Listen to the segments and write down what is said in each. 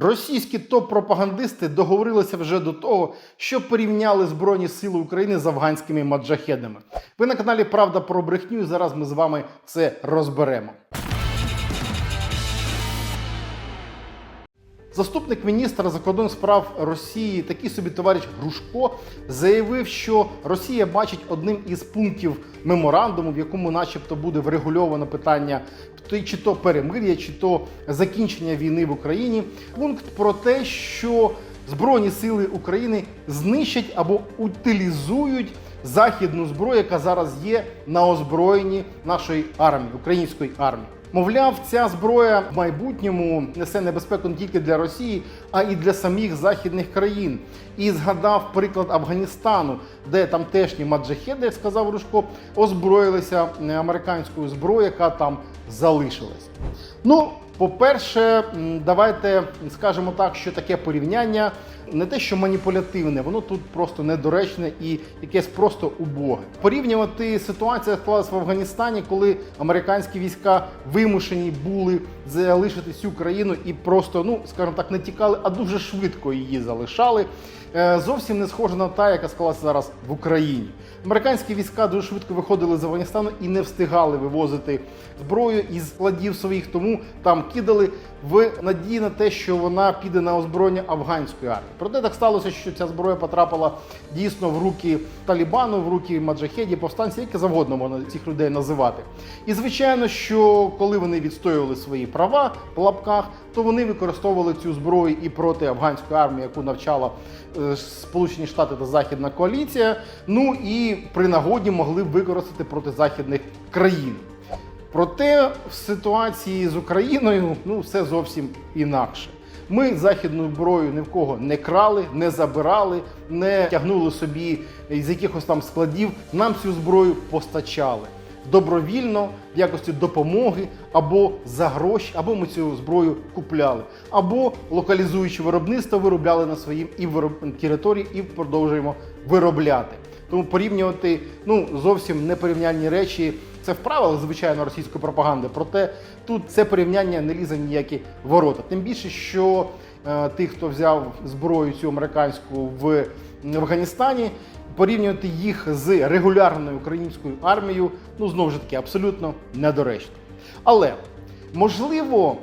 Російські топ-пропагандисти договорилися вже до того, що порівняли Збройні Сили України з афганськими маджахедами. Ви на каналі Правда про брехню. і Зараз ми з вами це розберемо. Заступник міністра закордонних справ Росії, такий собі товариш Грушко, заявив, що Росія бачить одним із пунктів меморандуму, в якому, начебто, буде врегульовано питання чи то перемир'я, чи то закінчення війни в Україні. Пункт про те, що Збройні сили України знищать або утилізують західну зброю, яка зараз є на озброєнні нашої армії, української армії. Мовляв, ця зброя в майбутньому несе небезпеку не тільки для Росії, а і для самих західних країн. І згадав приклад Афганістану, де тамтешні маджахеди, як сказав Рушко, озброїлися е, американською зброєю, яка там залишилась. Ну, по-перше, давайте скажемо так, що таке порівняння не те, що маніпулятивне, воно тут просто недоречне і якесь просто убоге. Порівнювати ситуацію склалась в Афганістані, коли американські війська вимушені були залишити цю країну і просто, ну скажімо так, не тікали, а дуже швидко її залишали. Е, Зовсім не схожа на та, яка склалася зараз в Україні. Американські війська дуже швидко виходили з Афганістану і не встигали вивозити зброю із складів своїх, тому там кидали в надії на те, що вона піде на озброєння афганської армії. Проте так сталося, що ця зброя потрапила дійсно в руки Талібану, в руки маджахедів, повстанців, які завгодно можна цих людей називати. І звичайно, що коли вони відстоювали свої права в лапках, то вони використовували цю зброю і проти афганської армії, яку навчала е, Сполучені Штати та Західна коаліція. Ну і при нагоді могли використати проти західних країн. Проте в ситуації з Україною ну все зовсім інакше. Ми західну зброю ні в кого не крали, не забирали, не тягнули собі з якихось там складів. Нам цю зброю постачали добровільно в якості допомоги або за гроші, або ми цю зброю купляли, або локалізуючи виробництво, виробляли на своїм і вироб... території і продовжуємо виробляти. Тому порівнювати ну зовсім непорівнянні речі. Це в правилах, звичайно, російської пропаганди. Проте тут це порівняння не лізе ніякі ворота. Тим більше, що е, тих, хто взяв зброю цю американську в Афганістані, порівнювати їх з регулярною українською армією, ну знову ж таки, абсолютно недоречно. Але Можливо,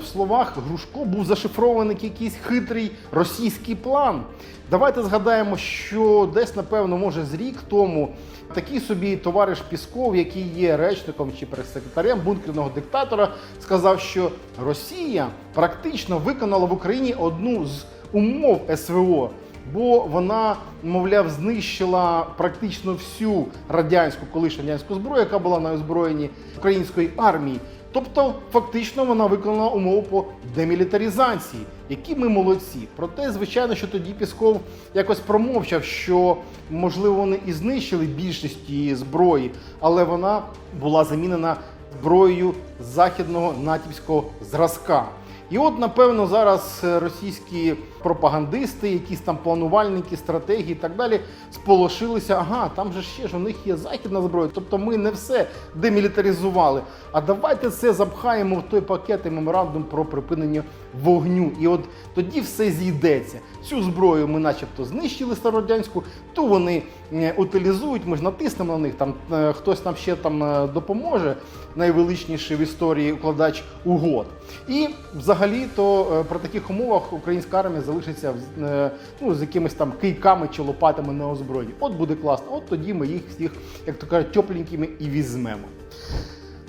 в словах Грушко був зашифрований якийсь хитрий російський план. Давайте згадаємо, що десь, напевно, може з рік тому такий собі товариш Пісков, який є речником чи прес-секретарем бункерного диктатора, сказав, що Росія практично виконала в Україні одну з умов СВО. Бо вона, мовляв, знищила практично всю радянську колишню радянську зброю, яка була на озброєнні української армії. Тобто, фактично, вона виконала умову по демілітаризації, які ми молодці. Проте, звичайно, що тоді Пісков якось промовчав, що можливо вони і знищили більшість її зброї, але вона була замінена зброєю західного натівського зразка. І от, напевно, зараз е, російські пропагандисти, якісь там планувальники, стратегії і так далі, сполошилися. Ага, там же ще ж у них є західна зброя. Тобто ми не все демілітаризували. А давайте це запхаємо в той пакет і меморандум про припинення вогню. І от тоді все зійдеться. Цю зброю ми, начебто, знищили стародянську, то вони е, утилізують. Ми ж натиснемо на них. Там е, хтось нам ще там допоможе. Найвеличніший в історії укладач угод. І взагалі, то е, при таких умовах українська армія залишиться е, ну, з якимись там кийками чи лопатами на озброєнні. От буде класно. От тоді ми їх всіх, як то кажуть, тепленькими і візьмемо.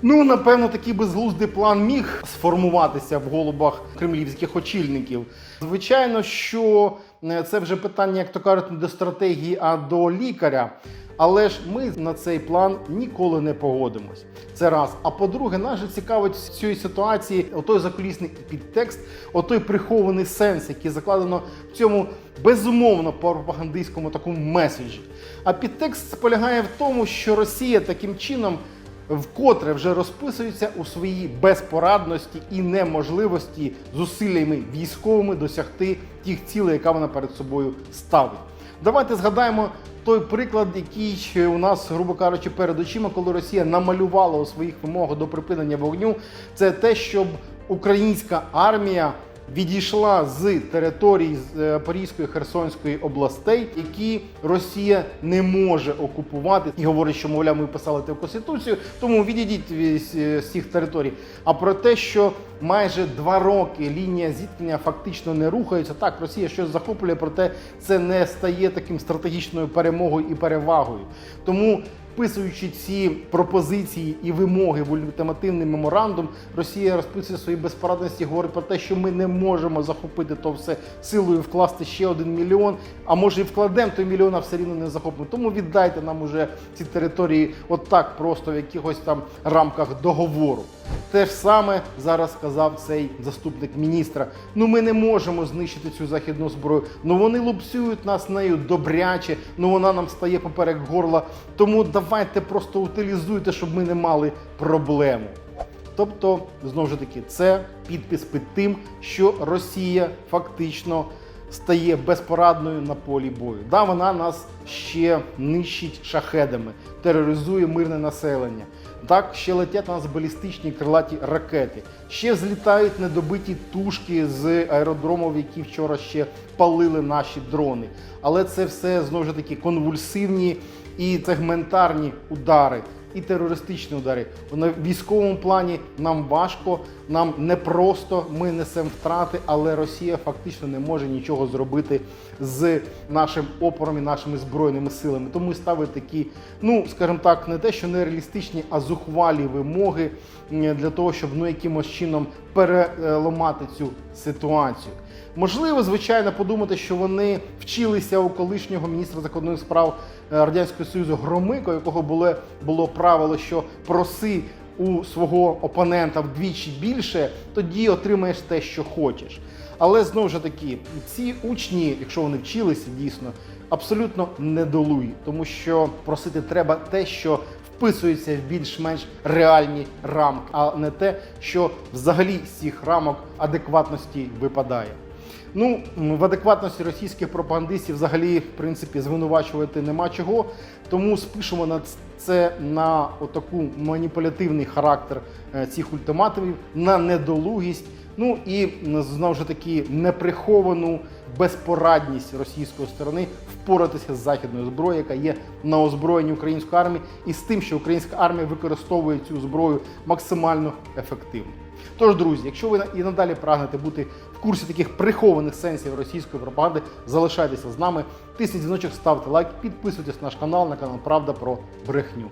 Ну, напевно, такий безглуздий план міг сформуватися в голубах кремлівських очільників. Звичайно, що це вже питання, як то кажуть, не до стратегії, а до лікаря. Але ж ми на цей план ніколи не погодимось. Це раз. А по-друге, нас же цікавить в цій ситуації отой закулісний підтекст, отой прихований сенс, який закладено в цьому безумовно пропагандистському такому меседжі. А підтекст полягає в тому, що Росія таким чином вкотре вже розписується у своїй безпорадності і неможливості зусиллями військовими досягти тих цілей, яка вона перед собою ставить. Давайте згадаємо той приклад, який у нас, грубо кажучи, перед очима, коли Росія намалювала у своїх вимогах до припинення вогню, це те, щоб українська армія відійшла з територій е, Запорізької Херсонської областей, які Росія не може окупувати, і говорить, що мовляв, ми писали це в конституцію, тому відійдіть з цих територій. А про те, що майже два роки лінія зіткнення фактично не рухається. Так, Росія щось захоплює, проте це не стає таким стратегічною перемогою і перевагою. Тому Вписуючи ці пропозиції і вимоги в ультимативний меморандум, Росія розписує свої безпорадності, говорить про те, що ми не можемо захопити то все силою, вкласти ще один мільйон. А може і вкладемо той мільйон, а все рівно не захопимо. Тому віддайте нам уже ці території отак, просто в якихось там рамках договору. Те ж саме зараз сказав цей заступник міністра. Ну ми не можемо знищити цю західну зброю. Ну вони лупцюють нас нею добряче. Ну вона нам стає поперек горла. Тому давайте просто утилізуйте, щоб ми не мали проблему. Тобто, знову ж таки, це підпис під тим, що Росія фактично стає безпорадною на полі бою. Да, вона нас ще нищить шахедами, тероризує мирне населення. Так, ще летять на нас балістичні крилаті ракети. Ще злітають недобиті тушки з аеродромів, які вчора ще палили наші дрони. Але це все знову ж таки конвульсивні і сегментарні удари і терористичні удари. На військовому плані нам важко, нам непросто, ми несемо втрати, але Росія фактично не може нічого зробити з нашим опором і нашими збройними силами. Тому ставить такі, ну скажімо так, не те, що нереалістичні, а зухвалі вимоги для того, щоб ну якимось чином переламати цю ситуацію. Можливо, звичайно, подумати, що вони вчилися у колишнього міністра закордонних справ е, Радянського Союзу Громико, якого було, було правило, що проси у свого опонента вдвічі більше, тоді отримаєш те, що хочеш. Але знову ж таки, ці учні, якщо вони вчилися дійсно, абсолютно недолугі, тому що просити треба те, що вписується в більш-менш реальні рамки, а не те, що взагалі з цих рамок адекватності випадає. Ну, в адекватності російських пропагандистів взагалі, в принципі, звинувачувати нема чого. Тому спишемо на це на отаку маніпулятивний характер е, цих ультиматумів, на недолугість. Ну і знову ж таки неприховану безпорадність російської сторони впоратися з західною зброєю, яка є на озброєнні української армії, і з тим, що українська армія використовує цю зброю максимально ефективно. Тож, друзі, якщо ви і надалі прагнете бути в курсі таких прихованих сенсів російської пропаганди, залишайтеся з нами, тисніть дзвіночок, ставте лайк, підписуйтесь на наш канал, на канал Правда про брехню.